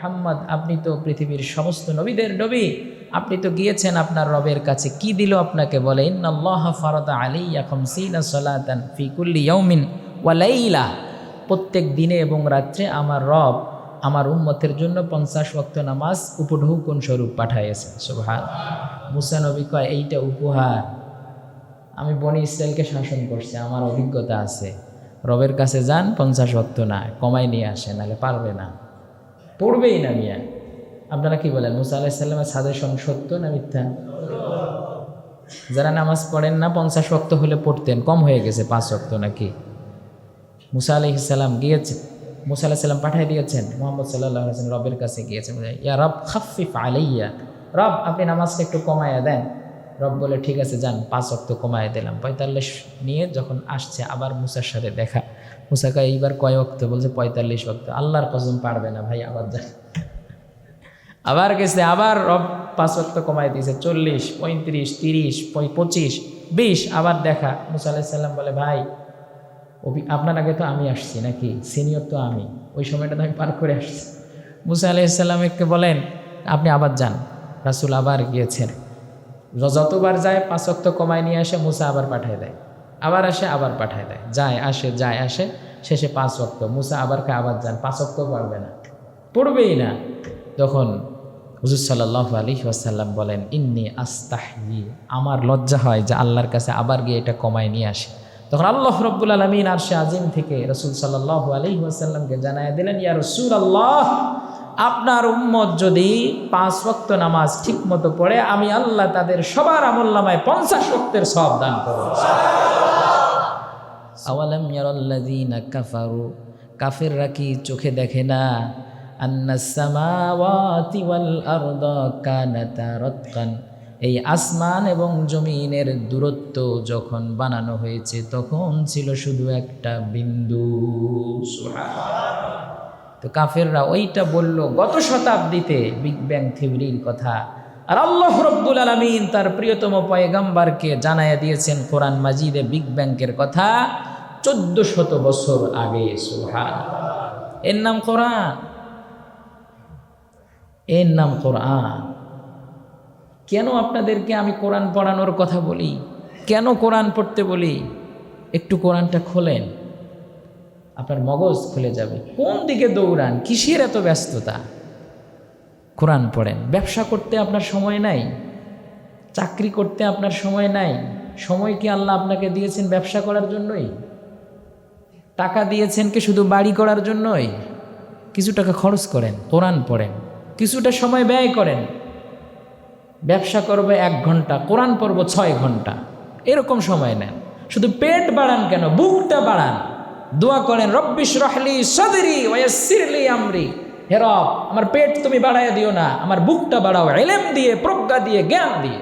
মোহাম্মদ, আপনি তো পৃথিবীর সমস্ত নবীদের নবী। আপনি তো গিয়েছেন আপনার রবের কাছে। কি দিল আপনাকে বলে আলাইয়া খামসিনা সালাতান ফি কুল্লি ইয়াউমিন ওয়া প্রত্যেক দিনে এবং রাত্রে আমার রব আমার উম্মতের জন্য পঞ্চাশ ওয়াক্ত নামাজ উপঢৌকন স্বরূপ পাঠাইয়েছেন। মুসা নবী কয়, এইটা উপহার। আমি বনি ইসরায়েলকে শাসন করছি, আমার অভিজ্ঞতা আছে। রবের কাছে যান, পঞ্চাশ ওয়াক্ত না কমাই নিয়ে আসে নাহলে পারবে না। পড়বেই না মিয়া। আপনারা কি বলেন, মুসা আলাহিসাল্লামের সাজেশন সত্য না মিথ্যা? যারা নামাজ পড়েন না, পঞ্চাশ ওয়াক্ত হলে পড়তেন, কম হয়ে গেছে পাঁচ ওয়াক্ত নাকি? মুসা আলহিসাল্লাম গিয়েছে, মুসা আলাহিসাল্লাম পাঠিয়ে দিয়েছেন, মোহাম্মদ সাল্লাহ হাসান রবের কাছে গিয়েছেন ইয়া রব খাফিফ আলাইয়া। রব, আপনি নামাজটা একটু কমাইয়া দেন। রব বলে, ঠিক আছে, যান, পাঁচ অক্ত কমায় দিলাম। পঁয়তাল্লিশ নিয়ে যখন আসছে, আবার মুসার সাথে দেখা। মুসাকা এইবার কয় অক্ত বলছে পঁয়তাল্লিশ অক্ত আল্লাহর কসম পারবে না ভাই, আবার আবার গেছে, আবার রব পাঁচ অক্ত কমাই দিয়েছে, চল্লিশ, পঁয়ত্রিশ, তিরিশ পঁচিশ, বিশ, আবার দেখা। মুসা আলাহিসাল্লাম বলে, ভাই, অভি, আপনার আগে তো আমি আসছি নাকি? সিনিয়র তো আমি। ওই সময়টা তো আমি পার করে আসছি। মুসা আলাইসাল্লামকে বলেন, আপনি আবার যান। রাসুল আবার গিয়েছেন। যতবার যায় পাঁচ অক্ত কমায় নিয়ে আসে, মুসা আবার পাঠায় দেয়। আবার আসে, আবার পাঠায় দেয়। যায়, আসে যায়, আসে, শেষে পাঁচ অক্ত মুসা আবার কে, আবার যান, পাঁচ অক্ত পারবে না। পড়বেই না। তখন হুজুর সাল্লাহ আলী ওয়াসাল্লাম বলেন, ইন্নি আস্তাহি আমার লজ্জা হয় যে আল্লাহর কাছে আবার গিয়ে এটা কমায় নিয়ে আসে। তখন আল্লাহ রব্বুল আলমিন আর সে আজিম থেকে রসুল সাল্লাহ আলী ওয়াসাল্লামকে জানায় দিলেন, ইয়া রসুল আল্লাহ আপনার উম্মত যদি পাঁচ ওয়াক্ত নামাজ ঠিক মতো পড়ে, আমি আল্লাহ তাদের সবার আমল নামায় পঞ্চাশ ওয়াক্তের সব দান করব। আওয়ালাম ইয়ারাল্লাযীনা কাফারু, কাফেররা কি চোখে দেখে না? আন্নাস সামাওয়াতি ওয়াল আরদা কানাতা রাতকান, এই আসমান এবং জমিনের দূরত্ব যখন বানানো হয়েছে তখন ছিল শুধু একটা বিন্দু। তো কাফেররা ওইটা বলল, গত শতাব্দীতে বিগ ব্যাং থিওরির কথা। আর আল্লাহ রব্বুল আলমিন তার প্রিয়তম পয়গাম্বারকে জানাইয়া দিয়েছেন কোরআন মাজিদে বিগ ব্যাংকের কথা। চোদ্দ শত বছর আগে সুহান এর নাম কোরআন। এর নাম কোরআন। কেন আপনাদেরকে আমি কোরআন পড়ানোর কথা বলি? কেন কোরআন পড়তে বলি? একটু কোরআনটা খোলেন। আপনার মগজ খুলে যাবে। কোন দিকে দৌড়ান? কিসের এত ব্যস্ততা? কোরআন পড়েন। ব্যবসা করতে আপনার সময় নাই। চাকরি করতে আপনার সময় নাই। সময় কি আল্লাহ আপনাকে দিয়েছেন ব্যবসা করার জন্যই? টাকা দিয়েছেন কি শুধু বাড়ি করার জন্যই? কিছু টাকা খরচ করেন, কোরআন পড়েন, কিছুটা সময় ব্যয় করেন। ব্যবসা করবে এক ঘণ্টা, কোরআন পড়ব ছয় ঘণ্টা। এরকম সময় নেন। শুধু পেট বাড়ান কেন? বুকটা বাড়ান। দোয়া করেন রব্বিশ রহলি সদরি ওয়াসিরলি আমরি। হে রব, আমার পেট তুমি বাড়াইয়া দিও না, আমার বুকটা বাড়াও, এলেম দিয়ে, প্রজ্ঞা দিয়ে, জ্ঞান দিয়ে।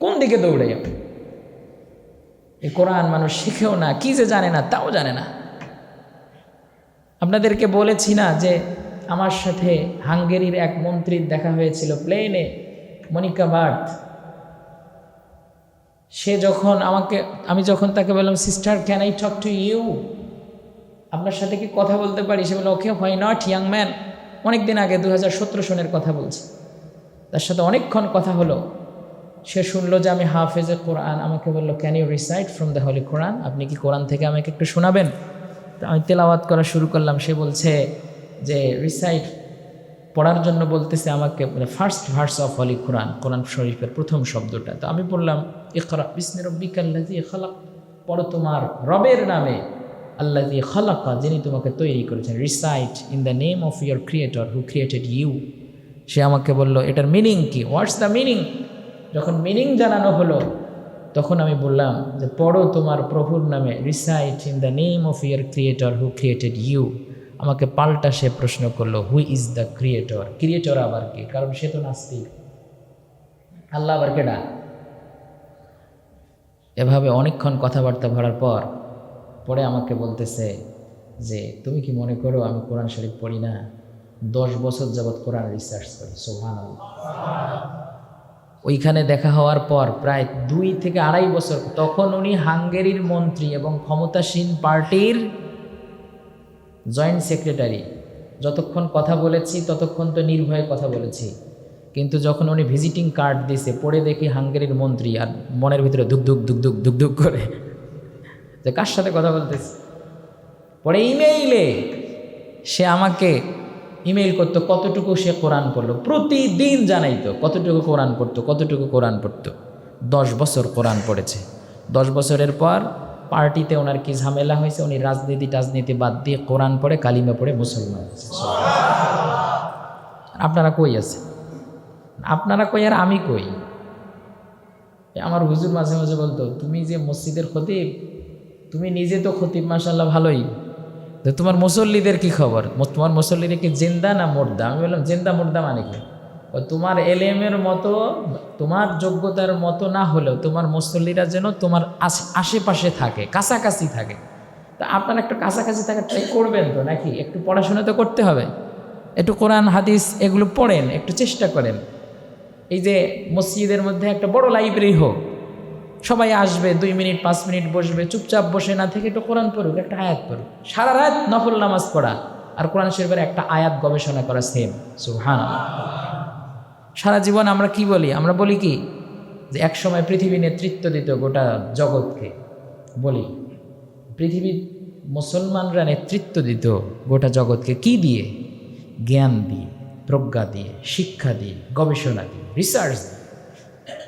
কোন দিকে দৌড়ে যাবে এই কোরআন মানুষ শিখেও না, কি যে জানে না, তাও জানে না। আপনাদেরকে বলেছি না যে আমার সাথে হাঙ্গেরির এক মন্ত্রীর দেখা হয়েছিল প্লেনে, মনিকা বার্থ। সে যখন আমাকে, আমি যখন তাকে বললাম sister can I talk to you আপনার সাথে কি কথা বলতে পারি? সে বলে okay why not young man অনেক দিন আগে দু হাজার সতেরো সনের কথা বলছি। তার সাথে অনেকক্ষণ কথা হলো। সে শুনলো যে আমি হাফেজে কোরআন। আমাকে বলল can you reside from the holy Quran আপনি কি কোরআন থেকে আমাকে একটু শোনাবেন? তো আমি তেলাওয়াত করা শুরু করলাম। সে বলছে যে রিসাইট পড়ার জন্য বলতেছে আমাকে মানে first verse of holy Quran Quran শরীফের প্রথম শব্দটা। তো আমি বললাম, ইকরা বিসমি রব্বিকাল্লাজি খালাক। পড়ো তোমার রবের নামে আল্লাজি খালাকা, যিনি তোমাকে তৈরি করেছেন। Recite in the name of your creator who created you সে আমাকে বলল, এটার মিনিং কি? হোয়াটস দ্য মিনিং যখন মিনিং জানানো হলো, তখন আমি বললাম যে, পড়ো তোমার প্রভুর নামে recite in the name of your creator who created you আমাকে পাল্টা সে প্রশ্ন করল who is the creator creator আবার কি? কারণ সে তো নাস্তিক। আল্লাহ আবার কেডা এভাবে অনেকক্ষণ কথাবার্তা ভরার পর, পরে আমাকে বলতেছে যে, তুমি কি মনে করো আমি কোরআন শরীফ পড়ি না? দশ বছর যাবৎ কোরআন রিসার্চ করি। সোহান ওইখানে দেখা হওয়ার পর প্রায় দুই থেকে আড়াই বছর তখন উনি হাঙ্গেরির মন্ত্রী এবং ক্ষমতাসীন পার্টির জয়েন্ট সেক্রেটারি। যতক্ষণ কথা বলেছি, ততক্ষণ তো নির্ভয়ে কথা বলেছি। কিন্তু যখন উনি ভিজিটিং কার্ড দিছে, পড়ে দেখি হাঙ্গেরির মন্ত্রী আর মনের ভিতরে ধুক ধুক ধুক ধুক ধুক ধুক করে। যে কার সাথে কথা বলতেছে? পরে ইমেইলে সে আমাকে ইমেইল করতো, কতটুকু সে কোরআন পড়ল। প্রতিদিন জানাইতো, কতটুকু কোরআন পড়তো, কতটুকু কোরআন পড়তো। দশ বছর কোরআন পড়েছে। দশ বছরের পর পার্টিতে ওনার কি ঝামেলা হয়েছে, উনি রাজনীতি টাজনীতি বাদ দিয়ে কোরআন পড়ে, কালিমা পড়ে মুসলমান। আপনারা কই আছে আপনারা কই আর আমি কই? আমার হুজুর মাঝে মাঝে বলতো, তুমি যে মসজিদের খতিব, তুমি নিজে তো খতিব মাসাল্লাহ ভালোই। তো তোমার মুসল্লিদের কি খবর? তোমার মুসল্লিদের কি জিন্দা না মোর্দা? আমি বললাম, জিন্দা মোর্দা মানে কি? তোমার এলেমের মতো, তোমার যোগ্যতার মতো না হলেও তোমার মুসল্লিরা যেন তোমার আশ- আশেপাশে থাকে, কাছাকাছি থাকে। তা আপনার একটু কাছাকাছি থাকা ট্রাই করবেন তো নাকি? একটু পড়াশোনা তো করতে হবে। একটু কোরআন, হাদিস এগুলো পড়েন, একটু চেষ্টা করেন। এই যে মসজিদের মধ্যে একটা বড় লাইব্রেরি হোক সবাই আসবে, দুই মিনিট, পাঁচ মিনিট বসবে, চুপচাপ বসে না থেকে একটু কোরআন পড়ুক, একটা আয়াত পড়ুক। সারা রাত নফল নামাজ পড়া। আর কোরআন শরীফের একটা আয়াত গবেষণা করা সেম সুহান সারা জীবন আমরা কি বলি? আমরা বলি কি? যে এক সময় পৃথিবী নেতৃত্ব দিত গোটা জগৎকে। বলি পৃথিবীর মুসলমানরা নেতৃত্ব দিত গোটা জগৎকে কি দিয়ে? জ্ঞান দিয়ে, প্রজ্ঞা দিয়ে, শিক্ষা দিয়ে, গবেষণা দিয়ে রিসার্চ দিয়ে।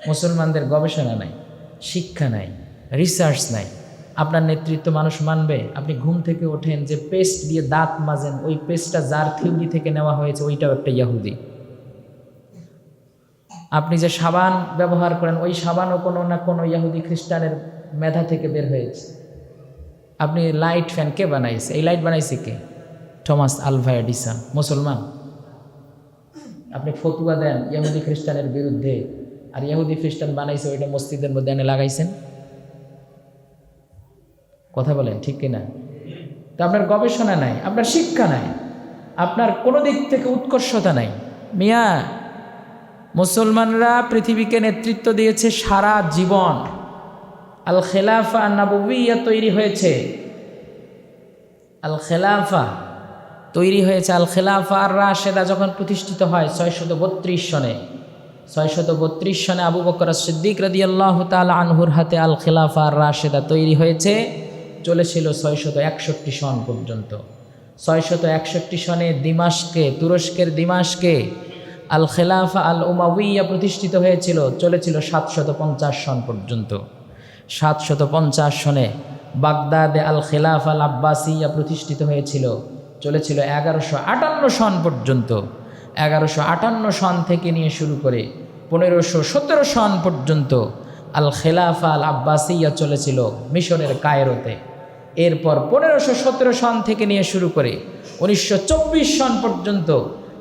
মুসলমানদের গবেষণা নাই। শিক্ষা নাই রিসার্চ নাই। আপনার নেতৃত্ব মানুষ মানবে, আপনি ঘুম থেকে ওঠেন যে পেস্ট দিয়ে দাঁত মাজেন, ওই পেস্টটা যার থিওরি থেকে নেওয়া হয়েছে, ওইটাও একটা ইয়াহুদি আপনি যে সাবান ব্যবহার করেন, ওই সাবানও কোনো না কোনো ইয়াহুদি খ্রিস্টানের মেধা থেকে বের হয়েছে। আপনি লাইট ফ্যান কে বানাইছে? এই লাইট বানাইছে কে? থমাস আলভা এডিসন মুসলমান। আপনি ফতুয়া দেন ইয়াহুদি খ্রিস্টানের বিরুদ্ধে। আর ইহুদি খ্রিস্টান বানাইছে, ওইটা মসজিদের মধ্যে এনে লাগাইছেন। কথা বলেন, ঠিক কিনা? তো আপনার গবেষণা নাই, আপনার শিক্ষা নাই, আপনার কোনো দিক থেকে উৎকর্ষতা নাই। মিয়া, মুসলমানরা পৃথিবীকে নেতৃত্ব দিয়েছে সারা জীবন। আল খেলাফা নাবুইয়া তৈরি হয়েছে। আল খেলাফা তৈরি হয়েছে। আল খেলাফা আর রাশেদা যখন প্রতিষ্ঠিত হয় ছয়শত বত্রিশ সনে ছয়শত বত্রিশ সনে আবু বকর সিদ্দিক রাদি আল্লাহ তাল আনহুর হাতে আল খেলাফা রাশেদা তৈরি হয়েছে। চলেছিল ছয়শত একষট্টি সন পর্যন্ত। ছয়শত একষট্টি সনে দিমাসকে তুরস্কের দিমাসকে আল খেলাফা আল উমাউইয়া প্রতিষ্ঠিত হয়েছিল। চলেছিল সাতশত পঞ্চাশ সন পর্যন্ত। সাতশত পঞ্চাশ সনে বাগদাদে আল খেলাফ আল আব্বাসিয়া প্রতিষ্ঠিত হয়েছিল। চলেছিল এগারোশো আটান্ন সন পর্যন্ত। এগারোশো আটান্ন সন থেকে নিয়ে শুরু করে পনেরোশো সতেরো সন পর্যন্ত আল খেলাফা আল আব্বাসিয়া চলেছিল মিশরের কায়রোতে। এরপর পনেরোশো সতেরো সন থেকে নিয়ে শুরু করে উনিশশো চব্বিশ সন পর্যন্ত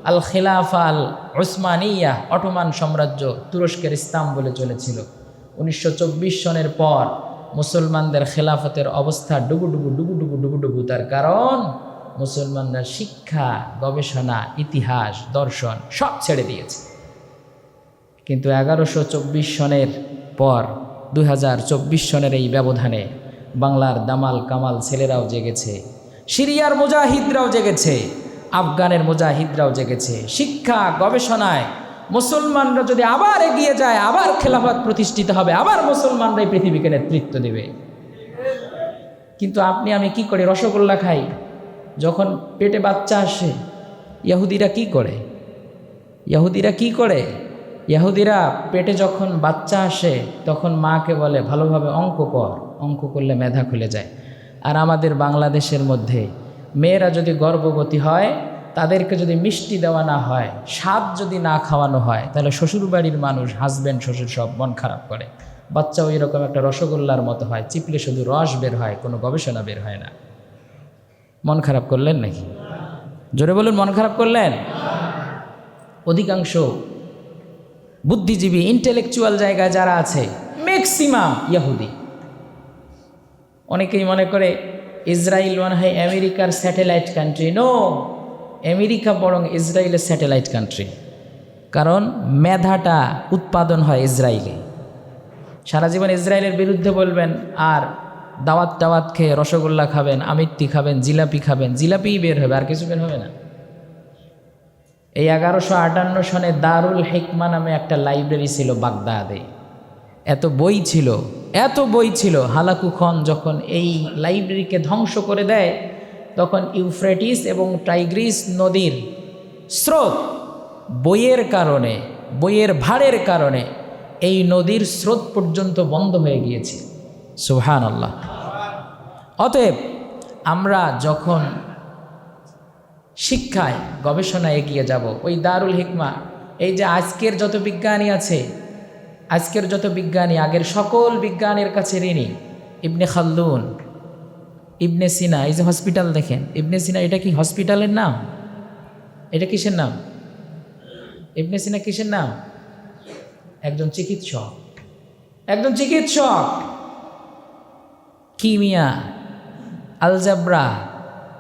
আল খেলাফা আল ওসমানিয়া অটোমান সাম্রাজ্য তুরস্কের ইস্তাম্বুলে চলেছিল। উনিশশো চব্বিশ সনের পর মুসলমানদের খেলাফতের অবস্থা ডুবুডুবু ডুবুডুবু ডুবুডুবু তার কারণ মুসলমানরা শিক্ষা, গবেষণা, ইতিহাস, দর্শন সব ছেড়ে দিয়েছে। কিন্তু এগারোশো চব্বিশ সনের পর দুই হাজার চব্বিশ সনের এই ব্যবধানে বাংলার দামাল কামাল ছেলেরাও জেগেছে, সিরিয়ার মুজাহিদরাও জেগেছে, আফগানের মুজাহিদরাও জেগেছে। শিক্ষা, গবেষণায় মুসলমানরা যদি আবার এগিয়ে যায়, আবার খেলাফত প্রতিষ্ঠিত হবে, আবার মুসলমানরাই পৃথিবীকে নেতৃত্ব দেবে। কিন্তু আপনি, আমি কি করি রসগোল্লা খাই? যখন পেটে বাচ্চা আসে, ইয়াহুদিরা কি করে? ইয়াহুদিরা কি করে? ইয়াহুদিরা পেটে যখন বাচ্চা আসে, তখন মাকে বলে, ভালোভাবে অঙ্ক কর, অঙ্ক করলে মেধা খুলে যায়। আর আমাদের বাংলাদেশের মধ্যে মেয়েরা যদি গর্ভবতী হয়, তাদেরকে যদি মিষ্টি দেওয়া না হয়, স্বাদ যদি না খাওয়ানো হয়, তাহলে শ্বশুরবাড়ির মানুষ হাজব্যান্ড শ্বশুর সব মন খারাপ করে। বাচ্চাও এরকম একটা রসগোল্লার মতো হয়, চিপলে শুধু রস বের হয়, কোনো গবেষণা বের হয় না। মন খারাপ করলেন নাকি? জোরে বলুন, মন খারাপ করলেন? অধিকাংশ বুদ্ধিজীবী ইন্টেলেকচুয়াল জায়গায় যারা আছে ম্যাক্সিমাম ইয়াহুদি অনেকেই মনে করে ইসরায়েল মনে হয় আমেরিকার স্যাটেলাইট কান্ট্রি নো আমেরিকা বরং ইসরায়েলের স্যাটেলাইট কান্ট্রি কারণ মেধাটা উৎপাদন হয় ইসরায়েলে সারা জীবন ইসরায়েলের বিরুদ্ধে বলবেন, আর দাওয়াত টাওয়াত খেয়ে রসগোল্লা খাবেন, আমিত্তি খাবেন, জিলাপি খাবেন জিলাপিই বের হবে, আর কিছু বের হবে না। এই এগারোশো আটান্ন সনে দারুল হেকমা নামে একটা লাইব্রেরি ছিল বাগদাদে। এত বই ছিল, এত বই ছিল, হালাকু খন যখন এই লাইব্রেরিকে ধ্বংস করে দেয়, তখন ইউফ্রেটিস এবং টাইগ্রিস নদীর স্রোত বইয়ের কারণে, বইয়ের ভাড়ের কারণে এই নদীর স্রোত পর্যন্ত বন্ধ হয়ে গিয়েছে। সুহান আল্লাহ অতএব আমরা যখন শিক্ষায়, গবেষণায় এগিয়ে যাব, ওই দারুল হিকমা, এই যে আজকের যত বিজ্ঞানী আছে, আজকের যত বিজ্ঞানী, আগের সকল বিজ্ঞানের কাছে ঋণী, ইবনে খালদুন ইবনে সিনা, এই যে হসপিটাল দেখেন, ইবনে সিনা, এটা কি হসপিটালের নাম? এটা কিসের নাম? ইবনে সিনা কিসের নাম? একজন চিকিৎসক। একজন চিকিৎসক! কিমিয়া, আলজাব্রা,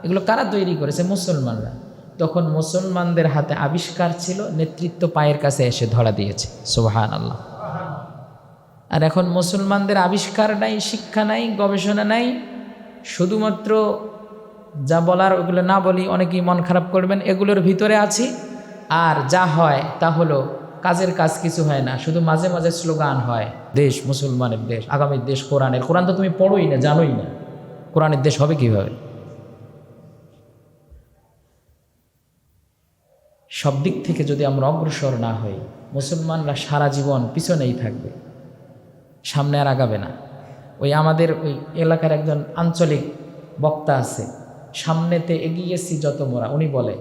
এগুলো কারা তৈরি করেছে? মুসলমানরা। তখন মুসলমানদের হাতে আবিষ্কার ছিল, নেতৃত্ব পায়ের কাছে এসে ধরা দিয়েছে। সোহান আল্লাহ আর এখন মুসলমানদের আবিষ্কার নাই, শিক্ষা নাই, গবেষণা নাই। শুধুমাত্র যা বলার ওগুলো না বলি, অনেকেই মন খারাপ করবেন, এগুলোর ভিতরে আছি। আর যা হয় তা হলো, কাজের কাজ কিছু হয় না, শুধু মাঝে মাঝে স্লোগান হয়। দেশ, মুসলমানের দেশ, আগামী দেশ, কোরআনের। কোরআন তো তুমি পড়োই না, জানোই না। কোরআনের দেশ হবে কীভাবে? সব দিক থেকে যদি আমরা অগ্রসর না হই, মুসলমানরা সারা জীবন পিছনেই থাকবে, সামনে আর আগাবে না। ওই আমাদের ওই এলাকার একজন আঞ্চলিক বক্তা আছে, সামনেতে এগিয়েছি যত মোরা, উনি বলে,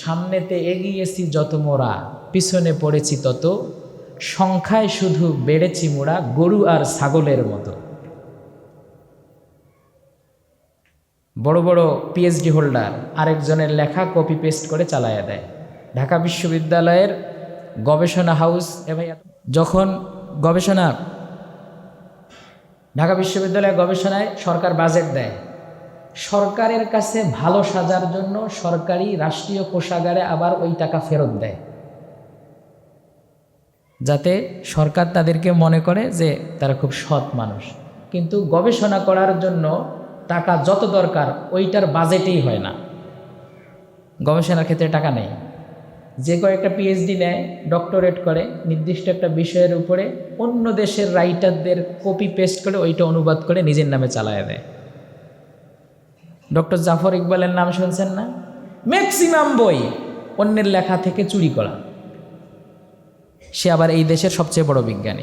সামনেতে এগিয়েছি যত মোরা, পিছনে পড়েছি তত সংখ্যায় শুধু বেড়েছি মোড়া গরু আর ছাগলের মতো। বড় বড় পিএইচডি হোল্ডার আরেকজনের লেখা কপি পেস্ট করে চালায়া দেয়। ঢাকা বিশ্ববিদ্যালয়ের গবেষণা হাউস এবং যখন গবেষণা ঢাকা বিশ্ববিদ্যালয়ের গবেষণায় সরকার বাজেট দেয়। সরকারের কাছে ভালো সাজার জন্য সরকারি রাষ্ট্রীয় কোষাগারে আবার ওই টাকা ফেরত দেয়। যাতে সরকার তাদেরকে মনে করে যে তারা খুব সৎ মানুষ। কিন্তু গবেষণা করার জন্য টাকা যত দরকার ওইটার বাজেটেই হয় না। গবেষণার ক্ষেত্রে টাকা নেই। যে কয়েকটা পিএইচডি নেয় ডক্টরেট করে, নির্দিষ্ট একটা বিষয়ের উপরে অন্য দেশের রাইটারদের কপি পেস্ট করে ওইটা অনুবাদ করে নিজের নামে চালায় দেয়। ডক্টর জাফর ইকবালের নাম শুনছেন না? ম্যাক্সিমাম বই অন্যের লেখা থেকে চুরি করা। সে আবার এই দেশের সবচেয়ে বড় বিজ্ঞানী।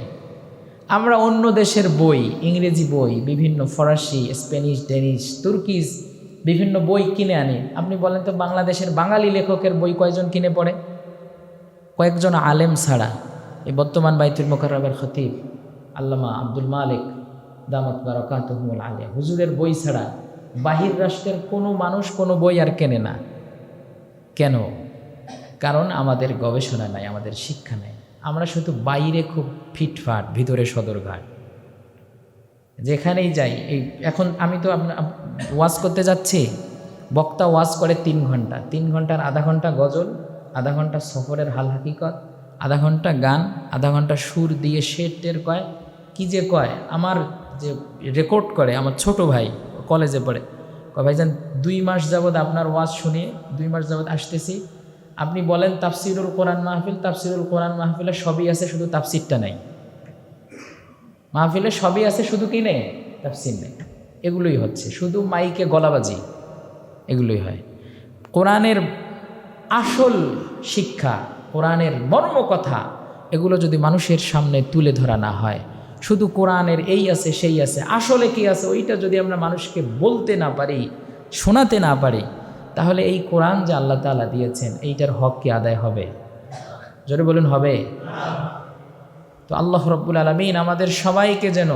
আমরা অন্য দেশের বই, ইংরেজি বই, বিভিন্ন ফরাসি, স্প্যানিশ, ডেনিশ তুর্কিজ বিভিন্ন বই কিনে আনি। আপনি বলেন তো বাংলাদেশের বাঙালি লেখকের বই কয়জন কিনে পড়ে? কয়েকজন আলেম ছাড়া। এই বর্তমান বাইতুল মোকাররমের খতিব আল্লামা আব্দুল মালিক দামত বারকাতহমুল আলিয়া হুজুরের বই ছাড়া বাহির রাষ্ট্রের কোনো মানুষ কোনো বই আর কেনে না। কেন? কারণ আমাদের গবেষণা নাই, আমাদের শিক্ষা নাই। আমরা শুধু বাইরে খুব ফিটফাট, ভিতরে সদরঘাট। যেখানেই যাই, এই এখন আমি তো আপনার ওয়াজ করতে যাচ্ছি, বক্তা ওয়াজ করে তিন ঘণ্টা। তিন ঘণ্টার আধা ঘণ্টা গজল, আধা ঘণ্টা সফরের হাল হাকিকত, আধা ঘণ্টা গান, আধা ঘণ্টা সুর দিয়ে শের টের কয়। কি যে কয়, আমার যে রেকর্ড করে, আমার ছোট ভাই কলেজে পড়ে, কয়, ভাইজান, দুই মাস যাবৎ আপনার ওয়াজ শুনে, দুই মাস যাবৎ আসতেছি আপনি বলেন তাফসিরুল কোরআন মাহফিল, তাফসিরুল কোরআন মাহফিলে সবই আছে, শুধু তাফসিরটা নেই। মাহফিলে সবই আছে, শুধু কি নেই? তাফসির নেই। এগুলোই হচ্ছে, শুধু মাইকে গলাবাজি, এগুলোই হয়। কোরআনের আসল শিক্ষা, কোরআনের মর্ম কথা এগুলো যদি মানুষের সামনে তুলে ধরা না হয়, শুধু কোরআনের এই আছে, সেই আছে, আসলে কি আছে, ওইটা যদি আমরা মানুষকে বলতে না পারি, শোনাতে না পারি তাহলে এই কোরআন যে আল্লাহ তালা দিয়েছেন, এইটার হক কি আদায় হবে? জোরে বলুন, হবে? তো আল্লাহ রব্বুল আলমিন আমাদের সবাইকে যেন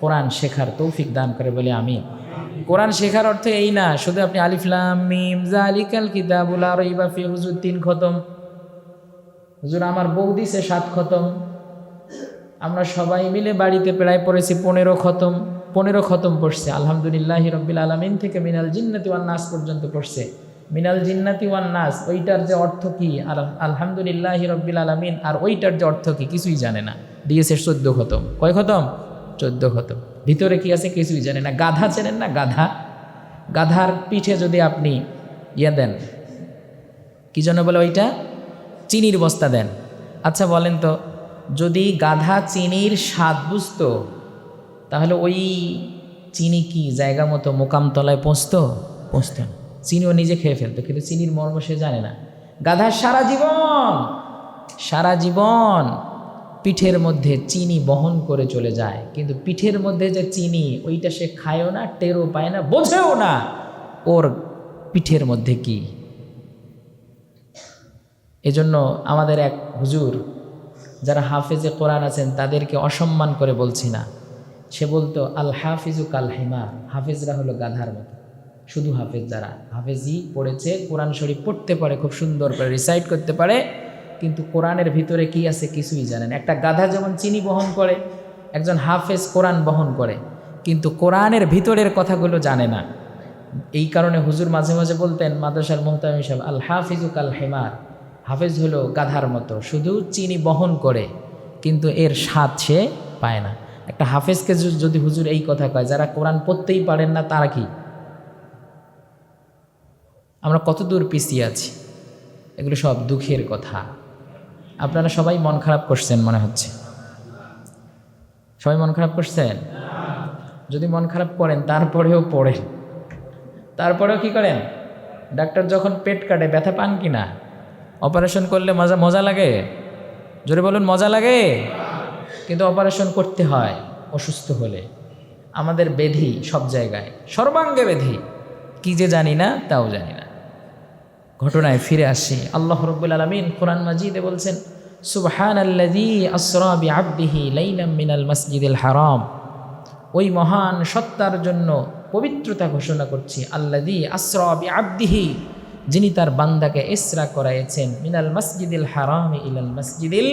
কোরআন শেখার তৌফিক দান করে বলে আমি কোরআন শেখার অর্থ এই না, শুধু আপনি আলিফলাম আর হুজুর তিন খতম। হুজুর, আমার বউ দিছে সাত খতম। আমরা সবাই মিলে বাড়িতে প্রায় পড়েছি পনেরো খতম। পনেরো খতম পড়ছে, আলহামদুলিল্লাহ রব্বিল আলমিন থেকে মিনাল জিন্নাতি ওয়ান নাস পর্যন্ত পড়ছে। মিনাল জিন্নাতি ওয়ান নাস, ওইটার যে অর্থ কী? আর আলহামদুলিল্লাহ রব্বিল আলমিন, আর ওইটার যে অর্থ কি? কিছুই জানে না। দিয়েছে চোদ্দ খতম। কয় খতম? চোদ্দ খতম। ভিতরে কি আছে? কিছুই জানে না। গাধা চেনেন না? গাধা। গাধার পিঠে যদি আপনি ইয়ে দেন, কি জন্য বলে ওইটা? চিনির বস্তা দেন। আচ্ছা বলেন তো, যদি গাধা, চিনির স্বাদ বুঝতো তাহলে ওই চিনি কি জায়গা মতো মোকামতলায় পৌঁছতো? পৌঁছতো। চিনিও নিজে খেয়ে ফেলতো কিন্তু চিনির মর্ম সে জানে না। গাধার সারা জীবন সারা জীবন পিঠের মধ্যে চিনি বহন করে চলে যায় কিন্তু পিঠের মধ্যে যে চিনি ওইটা সে খায়ও না টেরও পায় না বোঝেও না। ওর পিঠের মধ্যে কি? এজন্য আমাদের এক হুজুর যারা হাফেজে কোরআন আছেন তাদেরকে অসম্মান করে বলছি না। সে বলতো, আল হাফিজু কাল হেমার হাফেজরা হলো গাধার মতো। শুধু হাফেজ যারা। হাফেজি পড়েছে, কোরআন শরীফ পড়তে পারে, খুব সুন্দর করে রিসাইট করতে পারে, কিন্তু কোরআনের ভিতরে কি আছে কিছুই জানেন। একটা গাধা যেমন চিনি বহন করে, একজন হাফেজ কোরআন বহন করে, কিন্তু কোরআনের ভিতরের কথাগুলো জানে না। এই কারণে হুজুর মাঝে মাঝে বলতেন, মাদ্রাসার মোহতামিম সাহেব, আল হাফিজু কাল হেমার হাফেজ হলো গাধার মতো, শুধু চিনি বহন করে, কিন্তু এর স্বাদ সে পায় না। একটা হাফেজকে যদি হুজুর এই কথা কয়, যারা কোরআন পড়তেই পারেন না, তারা কি? আমরা কত দূর পিছিয়ে আছি। এগুলো সব দুঃখের কথা। আপনারা সবাই মন খারাপ করছেন মনে হচ্ছে। সবাই মন খারাপ করছেন? যদি মন খারাপ করেন, তারপরেও পড়েন। তারপরেও কি করেন? ডাক্তার যখন পেট কাটে, ব্যথা পান কি না অপারেশন করলে মজা মজা লাগে? জোরে বলুন, মজা লাগে? কিন্তু অপারেশন করতে হয় অসুস্থ হলে। আমাদের বেধি সব জায়গায়, সর্বাঙ্গে বেধি। কি যে জানি না, তাও জানি না। ঘটনায় ফিরে আসি। আল্লাহ রব্বুল আলমিন কোরআন মাজিদে বলছেন সুবহান বিআবদিহি লাইলাম মিনাল মসজিদিল হারাম। ওই মহান সত্তার জন্য পবিত্রতা ঘোষণা করছি। আল্লাদি আসরা বিআবদিহি, যিনি তার বান্দাকে ইসরা করাইছেন, মিনাল মসজিদুল হারাম ইলাল মসজিদিল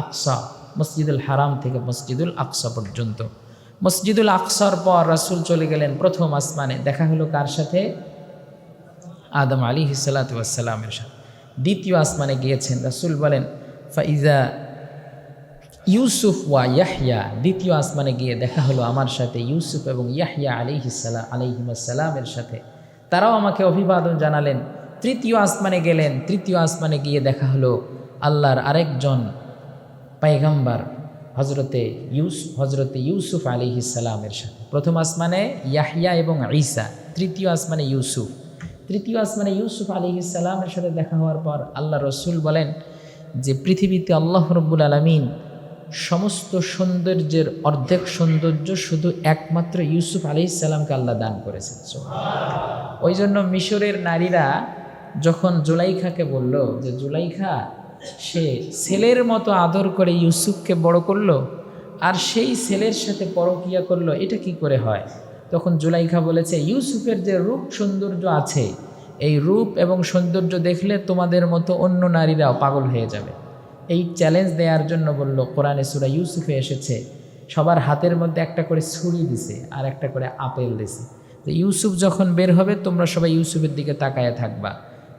আকসা। মসজিদুল হারাম থেকে মসজিদুল আকসা পর্যন্ত। মসজিদুল আকসার পর রাসূল চলে গেলেন প্রথম আসমানে। দেখা হলো কার সাথে? আদম আলী হিসালাতামের সাথে। দ্বিতীয় আসমানে গিয়েছেন রাসুল বলেন, ফাইজা ইউসুফ ওয়া ইয়াহইয়া। দ্বিতীয় আসমানে গিয়ে দেখা হলো আমার সাথে ইউসুফ এবং ইয়াহইয়া আলিহিসাল্লাম আলিহিমাসাল্লামের সাথে। তারাও আমাকে অভিবাদন জানালেন। তৃতীয় আসমানে গেলেন। তৃতীয় আসমানে গিয়ে দেখা হলো আল্লাহর আরেকজন পাইগাম্বার হজরতে ইউস হজরতে ইউসুফ আলিহিসাল্লামের সাথে প্রথম আসমানে ইয়াহিয়া এবং ঈসা, তৃতীয় আসমানে ইউসুফ। তৃতীয় আসমানে ইউসুফ আলিহিসাল্লামের সাথে দেখা হওয়ার পর আল্লাহ রসুল বলেন যে, পৃথিবীতে আল্লাহ রব্বুল আলমিন সমস্ত সৌন্দর্যের অর্ধেক সৌন্দর্য শুধু একমাত্র ইউসুফ আলিহিসাল্লামকে আল্লাহ দান করেছেন। ওই জন্য মিশরের নারীরা যখন জুলাইখাকে বলল যে, জুলাইখা সে ছেলের মতো আদর করে ইউসুফকে বড় করল, আর সেই ছেলের সাথে পরকিয়া করল, এটা কি করে হয়? তখন জুলাইখা বলেছে, ইউসুফের যে রূপ সৌন্দর্য আছে, এই রূপ এবং সৌন্দর্য দেখলে তোমাদের মতো অন্য নারীরাও পাগল হয়ে যাবে। এই চ্যালেঞ্জ দেওয়ার জন্য বলল, কোরআনে সুরা ইউসুফে এসেছে, সবার হাতের মধ্যে একটা করে ছুরি দিছে আর একটা করে আপেল দিছে। তো ইউসুফ যখন বের হবে, তোমরা সবাই ইউসুফের দিকে তাকায় থাকবা।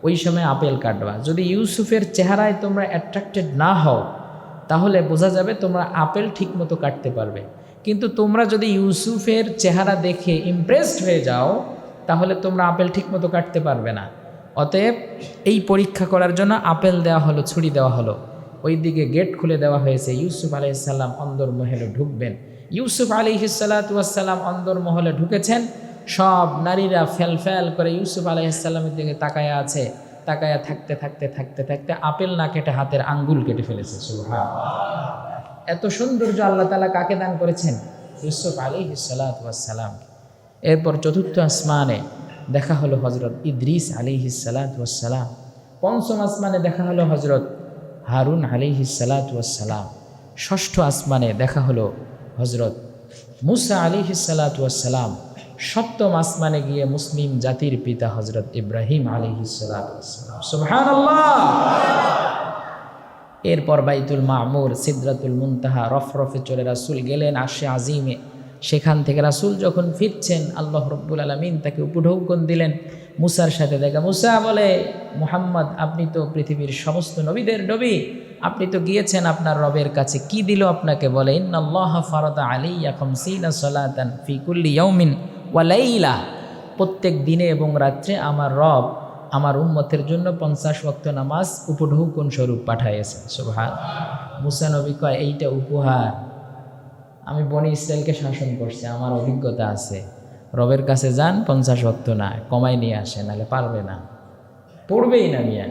ওই সময় আপেল কাটবা। যদি ইউসুফের চেহারায় তোমরা অ্যাট্রাক্টেড না হও, তাহলে বোঝা যাবে তোমরা আপেল ঠিক মতো কাটতে পারবে। কিন্তু তোমরা যদি ইউসুফের চেহারা দেখে ইমপ্রেসড হয়ে যাও, তাহলে তোমরা আপেল ঠিক মতো কাটতে পারবে না। অতএব এই পরীক্ষা করার জন্য আপেল দেওয়া হলো, ছুরি দেওয়া হলো। ওই দিকে গেট খুলে দেওয়া হয়েছে। ইউসুফ আলাইসাল্লাম অন্দর মহলে ঢুকবেন। ইউসুফ আলী হিসালাতাম অন্দর মহলে ঢুকেছেন। সব নারীরা ফেল ফেল করে ইউসুফ আলাইসাল্লামের দিকে তাকায়া আছে, তাকায়া থাকতে থাকতে থাকতে থাকতে আপেল না কেটে হাতের আঙ্গুল কেটে ফেলেছে এত সৌন্দর্য আল্লাহ তালা কাকে দান করেছেন? ইউসুফ আলী হিসালাতাম এরপর চতুর্থ আসমানে দেখা হলো হজরত ইদ্রিস আলী হিসালাতাম পঞ্চম আসমানে দেখা হলো হজরত হারুন আলী হিসালাতাম ষষ্ঠ আসমানে দেখা হলো হজরত মুসা আলী হিসালাতাম সপ্তম আসমানে গিয়ে মুসলিম জাতির পিতা হজরত ইব্রাহিম আলী এরপর বাইতুল মামুর, সিদ্রাতুল মুনতাহা রফ রফে চলে রাসুল গেলেন আশে আজিমে। সেখান থেকে রাসুল যখন ফিরছেন, আল্লাহ রব্বুল আলমিন তাকে উপঢৌকন দিলেন। মুসার সাথে দেখা, মুসা বলে, মুহাম্মদ, আপনি তো পৃথিবীর সমস্ত নবীদের নবী। আপনি তো গিয়েছেন আপনার রবের কাছে। কি দিল আপনাকে? বলে, ইন্নাল্লাহ ফারদা আলী খামসিনা সালাতান ফি কুল্লি ইয়াউমিন। ওয়ালাইলা প্রত্যেক দিনে এবং রাত্রে আমার রব আমার উম্মতের জন্য পঞ্চাশ ওয়াক্ত নামাজ উপঢৌকন স্বরূপ পাঠাইয়েছেন। সুবহান। মুসা কয়, এইটা উপহার। আমি বনি ইসরায়েলকে শাসন করছি, আমার অভিজ্ঞতা আছে। রবের কাছে যান, পঞ্চাশ ওয়াক্ত না, কমাই নিয়ে আসে নাহলে পারবে না। পড়বেই না মিয়া।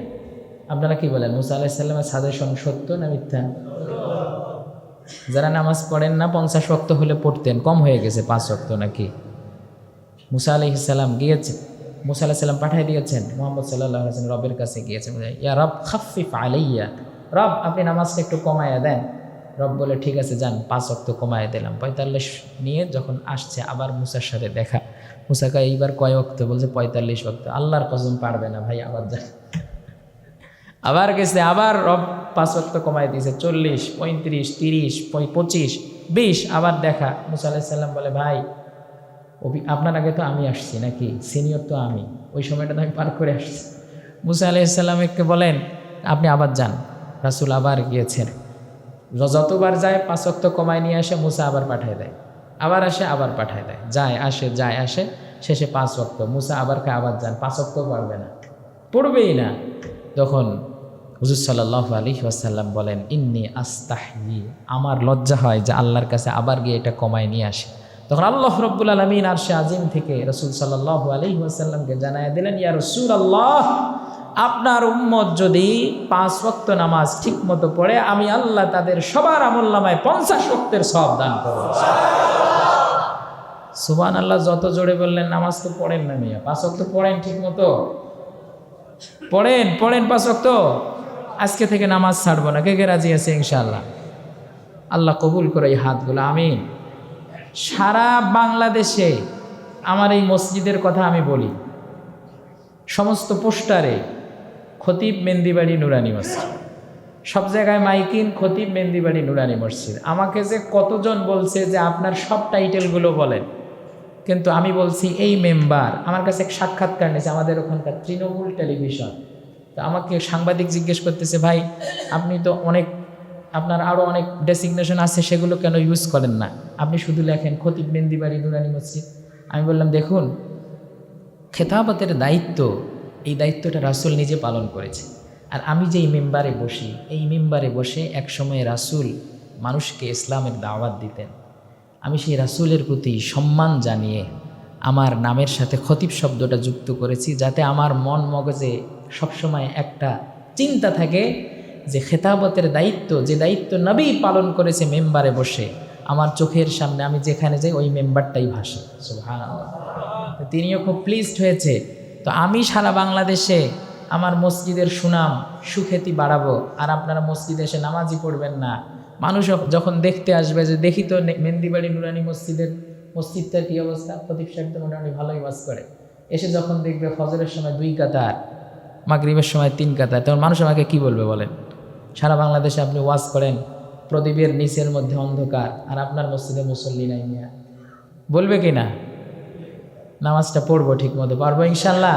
আপনারা কি বলেন, মুসা আলাহিসাল্লামের সাজেশন সত্য না মিথ্যা? যারা নামাজ পড়েন না, পঞ্চাশ ওয়াক্ত হলে পড়তেন, কম হয়ে গেছে পাঁচ ওয়াক্ত নাকি? মুসা আলাইসাল্লাম গিয়েছেন মুসা আলাহিসাল্লাম পাঠিয়ে দিয়েছেন, মোহাম্মদ সাল্লাহ রবের কাছে গিয়েছেন ইয়া রব খাফিফ আলাইয়া। রব, আপনি নামাজটা একটু কমায়া দেন। রব বলে, ঠিক আছে, যান, পাঁচ অক্ত কমায় দিলাম। পঁয়তাল্লিশ নিয়ে যখন আসছে, আবার মুসার সাথে দেখা। মুসাকা এইবার কয় অক্ত বলছে, পঁয়তাল্লিশ অক্ত আল্লাহর কসম পারবে না ভাই, আবার যান। আবার গেছে, আবার রব পাঁচ অক্ত কমায় দিয়েছে, চল্লিশ, পঁয়ত্রিশ, তিরিশ, পঁচিশ, বিশ, আবার দেখা। মুসা আলাহিসাল্লাম বলে, ভাই আপনার আগে তো আমি আসছি নাকি? সিনিয়র তো আমি। ওই সময়টা তো আমি পার করে আসছি। মুসা আলাইসাল্লামকে বলেন, আপনি আবার যান। রাসুল আবার গিয়েছেন। যতবার যায়, পাঁচ অক্ত কমায় নিয়ে আসে, মুসা আবার পাঠায় দেয়। আবার আসে, আবার পাঠায় দেয়। যায়, আসে যায়, আসে, শেষে পাঁচ অক্ত মুসা আবার কে আবার যান। পাঁচ অক্ত পারবে না। পড়বেই না। তখন হুজুর সাল্লাহ আলী ওয়াসাল্লাম বলেন, ইন্নি আস্তাহি আমার লজ্জা হয় যে আল্লাহর কাছে আবার গিয়ে এটা কমায় নিয়ে আসে। তখন আল্লাহ রব্বুল আলমিন আর সে আজিম থেকে রসুল সাল্লাহ আলী ওয়াসাল্লামকে জানায় দিলেন, ইয়া রসুল আল্লাহ আপনার উম্মত যদি পাঁচ ওয়াক্ত নামাজ ঠিক মতো পড়ে, আমি আল্লাহ তাদের সবার আমল নামায় পঞ্চাশ ওয়াক্তের সব দান করব। সুবান আল্লাহ যত জোরে বললেন, নামাজ তো পড়েন না মিয়া, পাঁচ ওয়াক্ত পড়েন ঠিক মতো পড়েন পড়েন পাঁচ ওয়াক্ত, আজকে থেকে নামাজ ছাড়বো না, কে কে রাজি আছে ইনশাআল্লাহ? আল্লাহ কবুল করে এই হাতগুলো, আমিন। সারা বাংলাদেশে আমার এই মসজিদের কথা আমি বলি। সমস্ত পোস্টারে খতিব মেন্দিবাড়ি নুরানি মসজিদ। সব জায়গায় মাইকিন খতিব মেন্দিবাড়ি নুরানি মসজিদ। আমাকে যে কতজন বলছে যে আপনার সব টাইটেলগুলো বলেন, কিন্তু আমি বলছি এই মেম্বার, আমার কাছে এক সাক্ষাৎকার নিয়েছে, আমাদের ওখানকার তৃণমূল টেলিভিশন। তো আমাকে সাংবাদিক জিজ্ঞেস করতেছে, ভাই, আপনি তো অনেক আপনার আরও অনেক ডেসিগনেশন আছে, সেগুলো কেন ইউজ করেন না? আপনি শুধু লেখেন খতিব মেন্দিবাড়ি নুরানি মসজিদ। আমি বললাম, দেখুন, খেতাবতের দায়িত্ব, এই দায়িত্বটা রাসূল নিজে পালন করেছে। আর আমি যেই মেম্বারে বসি, এই মেম্বারে বসে একসময় রাসূল মানুষকে ইসলামের দাওয়াত দিতেন। আমি সেই রাসূলের প্রতি সম্মান জানিয়ে আমার নামের সাথে খতিব শব্দটা যুক্ত করেছি, যাতে আমার মন মগজে সবসময় একটা চিন্তা থাকে যে খেতাবতের দায়িত্ব, যে দায়িত্ব নবী পালন করেছে মেম্বারে বসে, আমার চোখের সামনে আমি যেখানে যাই ওই মেম্বারটাই ভাসে। তিনিও খুব প্লিজড হয়েছে। তো আমি সারা বাংলাদেশে আমার মসজিদের সুনাম, সুখ্যাতি বাড়াবো, আর আপনারা মসজিদে এসে নামাজই পড়বেন না। মানুষ যখন দেখতে আসবে যে দেখি তো মেহেন্দিবাড়ি নুরানি মসজিদের, মসজিদটার কী অবস্থা? প্রদীপ সাহেব তো মোটামুটি ভালোই বাস করে। এসে যখন দেখবে ফজরের সময় দুই কাতার, মাগরিবের সময় তিন কাতার, তখন মানুষ আমাকে কি বলবে বলেন? সারা বাংলাদেশে আপনি ওয়াজ করেন, প্রদীপের নিচের মধ্যে অন্ধকার, আর আপনার মসজিদে মুসল্লি নাই মিয়া। বলবে কি না নামাজটা পড়ব ঠিক মতো পারব ইনশাল্লাহ।